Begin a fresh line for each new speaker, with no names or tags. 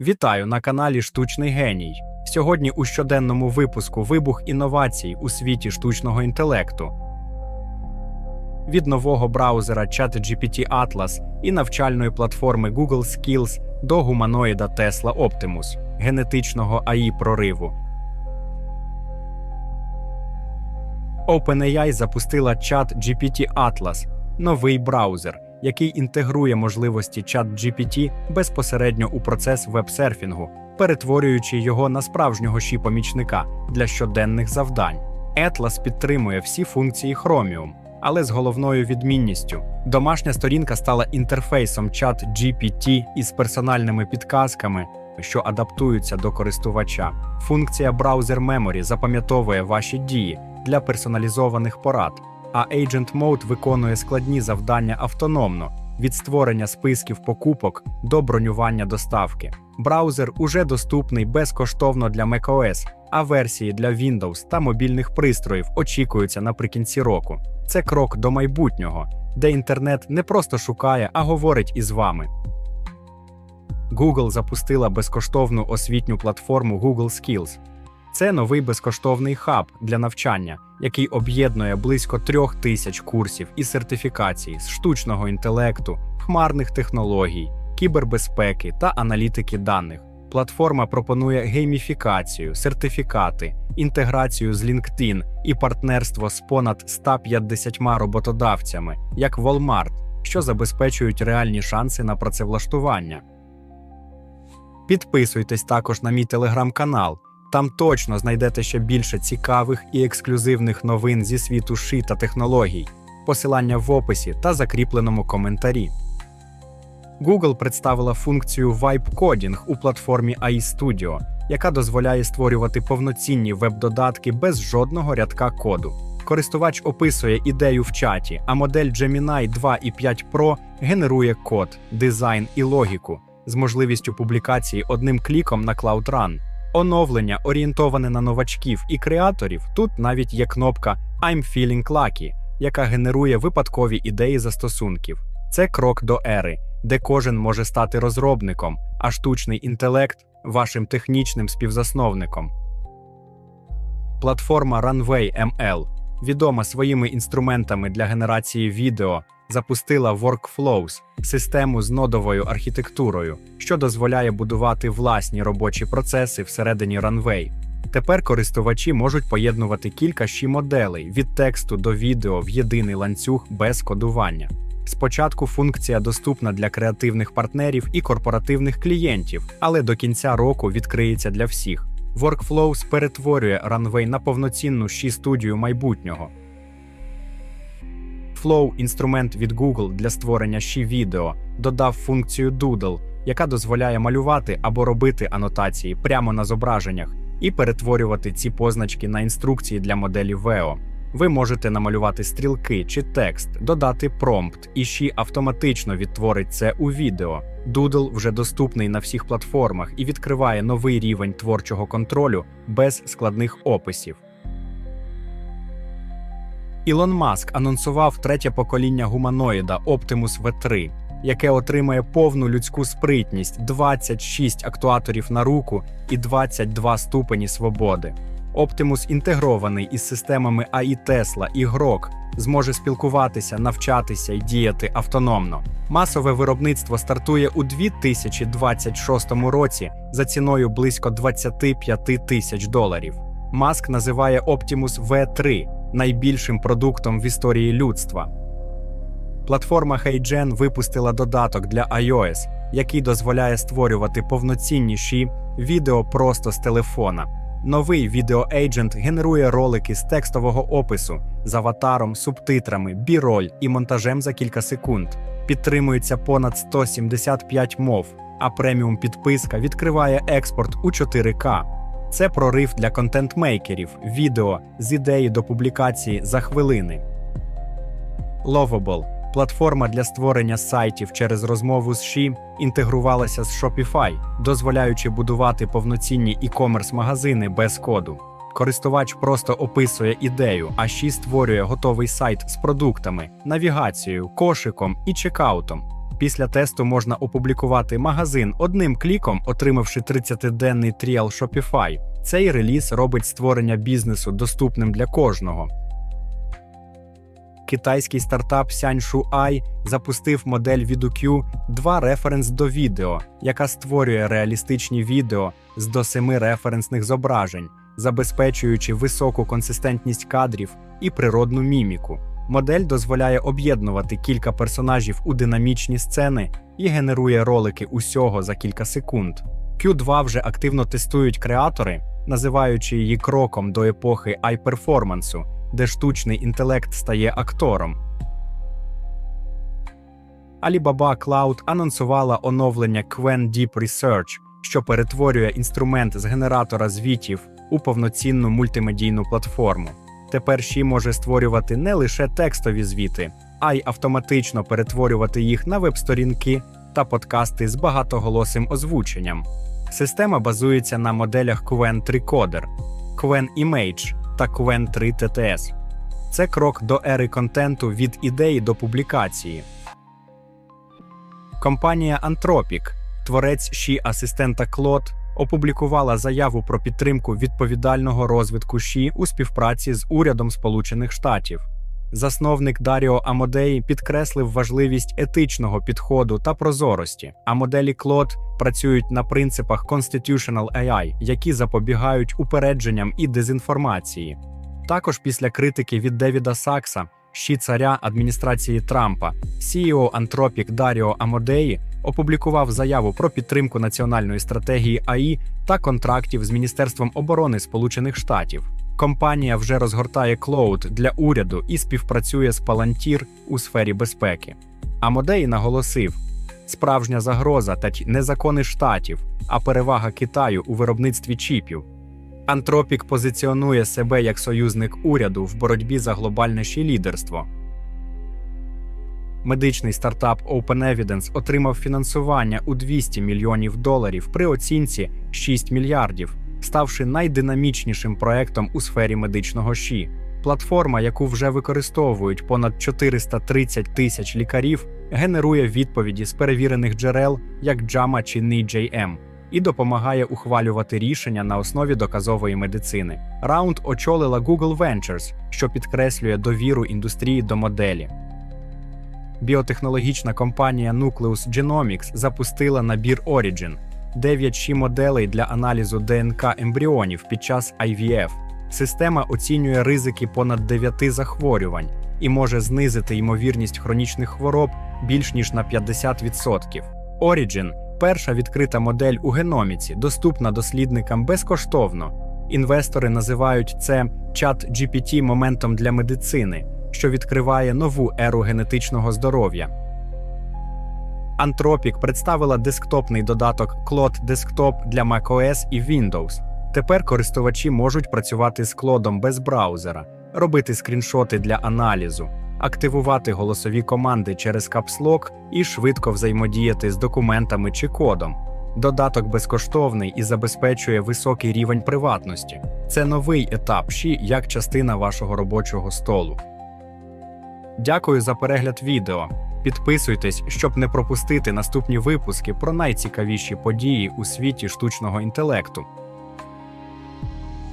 Вітаю на каналі Штучний Геній. Сьогодні у щоденному випуску вибух інновацій у світі штучного інтелекту. Від нового браузера ChatGPT Atlas і навчальної платформи Google Skills до гуманоїда Tesla Optimus, генетичного АІ прориву. OpenAI запустила ChatGPT Atlas – новий браузер, який інтегрує можливості ChatGPT безпосередньо у процес веб-серфінгу, перетворюючи його на справжнього ші-помічника для щоденних завдань. Atlas підтримує всі функції Chromium, але з головною відмінністю домашня сторінка стала інтерфейсом ChatGPT із персональними підказками, що адаптуються до користувача. Функція Browser Memory запам'ятовує ваші дії для персоналізованих порад, а Agent Mode виконує складні завдання автономно від створення списків покупок до бронювання доставки. Браузер уже доступний безкоштовно для macOS, а версії для Windows та мобільних пристроїв очікуються наприкінці року. Це крок до майбутнього, де інтернет не просто шукає, а говорить із вами. Google запустила безкоштовну освітню платформу Google Skills. Це новий безкоштовний хаб для навчання, який об'єднує близько трьох тисяч курсів і сертифікацій з штучного інтелекту, хмарних технологій, кібербезпеки та аналітики даних. Платформа пропонує гейміфікацію, сертифікати, інтеграцію з LinkedIn і партнерство з понад 150 роботодавцями, як Walmart, що забезпечують реальні шанси на працевлаштування. Підписуйтесь також на мій телеграм-канал. Там точно знайдете ще більше цікавих і ексклюзивних новин зі світу ши та технологій, посилання в описі та закріпленому коментарі. Google представила функцію Vibe Coding у платформі AI Studio, яка дозволяє створювати повноцінні веб-додатки без жодного рядка коду. Користувач описує ідею в чаті, а модель Gemini 2 і 5 Pro генерує код, дизайн і логіку з можливістю публікації одним кліком на Cloud Run. Оновлення, орієнтоване на новачків і креаторів, тут навіть є кнопка I'm feeling lucky, яка генерує випадкові ідеї застосунків. Це крок до ери, де кожен може стати розробником, а штучний інтелект вашим технічним співзасновником. Платформа Runway ML, відома своїми інструментами для генерації відео, запустила Workflows – систему з нодовою архітектурою, що дозволяє будувати власні робочі процеси всередині Runway. Тепер користувачі можуть поєднувати кілька ші моделей від тексту до відео в єдиний ланцюг без кодування. Спочатку функція доступна для креативних партнерів і корпоративних клієнтів, але до кінця року відкриється для всіх. Workflows перетворює Runway на повноцінну ші студію майбутнього. Flow – інструмент від Google для створення ші відео, додав функцію Doodle, яка дозволяє малювати або робити анотації прямо на зображеннях і перетворювати ці позначки на інструкції для моделі VEO. Ви можете намалювати стрілки чи текст, додати промпт, і ші автоматично відтворить це у відео. Doodle вже доступний на всіх платформах і відкриває новий рівень творчого контролю без складних описів. Ілон Маск анонсував третє покоління гуманоїда Optimus V3, яке отримає повну людську спритність, 26 актуаторів на руку і 22 ступені свободи. Optimus інтегрований із системами AI Tesla і Grok, зможе спілкуватися, навчатися і діяти автономно. Масове виробництво стартує у 2026 році за ціною близько 25 тисяч доларів. Маск називає Optimus V3 найбільшим продуктом в історії людства. Платформа HeyGen випустила додаток для iOS, який дозволяє створювати повноцінніші відео просто з телефона. Новий відеоейджент генерує ролики з текстового опису з аватаром, субтитрами, біроль і монтажем за кілька секунд. Підтримується понад 175 мов, а преміум підписка відкриває експорт у 4К. Це прорив для контент-мейкерів, відео з ідеї до публікації за хвилини. Lovable – платформа для створення сайтів через розмову з Ші, інтегрувалася з Shopify, дозволяючи будувати повноцінні e-commerce магазини без коду. Користувач просто описує ідею, а Ші створює готовий сайт з продуктами, навігацією, кошиком і чекаутом. Після тесту можна опублікувати магазин одним кліком, отримавши 30-денний тріал Shopify. Цей реліз робить створення бізнесу доступним для кожного. Китайський стартап Ай запустив модель ViduQ 2 референс до відео, яка створює реалістичні відео з до 7 референсних зображень, забезпечуючи високу консистентність кадрів і природну міміку. Модель дозволяє об'єднувати кілька персонажів у динамічні сцени і генерує ролики усього за кілька секунд. Q2 вже активно тестують креатори, називаючи її кроком до епохи ай-перформансу, де штучний інтелект стає актором. Alibaba Cloud анонсувала оновлення Qwen Deep Research, що перетворює інструмент з генератора звітів у повноцінну мультимедійну платформу. Тепер Ші може створювати не лише текстові звіти, а й автоматично перетворювати їх на веб-сторінки та подкасти з багатоголосим озвученням. Система базується на моделях Qwen 3 Coder, Qwen Image та Qwen 3 TTS. Це крок до ери контенту від ідеї до публікації. Компанія Anthropic, творець Ші асистента Claude, опублікувала заяву про підтримку відповідального розвитку Ші у співпраці з урядом Сполучених Штатів. Засновник Даріо Амодей підкреслив важливість етичного підходу та прозорості, а моделі Claude працюють на принципах Constitutional AI, які запобігають упередженням і дезінформації. Також після критики від Девіда Сакса, щі царя адміністрації Трампа, CEO Anthropic Даріо Амодеї опублікував заяву про підтримку національної стратегії АІ та контрактів з Міністерством оборони Сполучених Штатів. Компанія вже розгортає клоуд для уряду і співпрацює з Palantir у сфері безпеки. Амодей наголосив: справжня загроза та ті не закони штатів, а перевага Китаю у виробництві чіпів. Антропік позиціонує себе як союзник уряду в боротьбі за глобальне ще лідерство. Медичний стартап Open Evidence отримав фінансування у 200 мільйонів доларів при оцінці 6 мільярдів, ставши найдинамічнішим проектом у сфері медичного ШІ. Платформа, яку вже використовують понад 430 тисяч лікарів, генерує відповіді з перевірених джерел, як JAMA чи NIJM, і допомагає ухвалювати рішення на основі доказової медицини. Раунд очолила Google Ventures, що підкреслює довіру індустрії до моделі. Біотехнологічна компанія Nucleus Genomics запустила набір Origin, 9 ші моделей для аналізу ДНК ембріонів під час IVF. Система оцінює ризики понад 9 захворювань і може знизити ймовірність хронічних хвороб більш ніж на 50%. Origin – перша відкрита модель у геноміці, доступна дослідникам безкоштовно. Інвестори називають це чат GPT моментом для медицини, що відкриває нову еру генетичного здоров'я. Anthropic представила десктопний додаток Claude Desktop для macOS і Windows. Тепер користувачі можуть працювати з Claude без браузера, робити скріншоти для аналізу, активувати голосові команди через Lock і швидко взаємодіяти з документами чи кодом. Додаток безкоштовний і забезпечує високий рівень приватності. Це новий етап ШІ як частина вашого робочого столу. Дякую за перегляд відео. Підписуйтесь, щоб не пропустити наступні випуски про найцікавіші події у світі штучного інтелекту.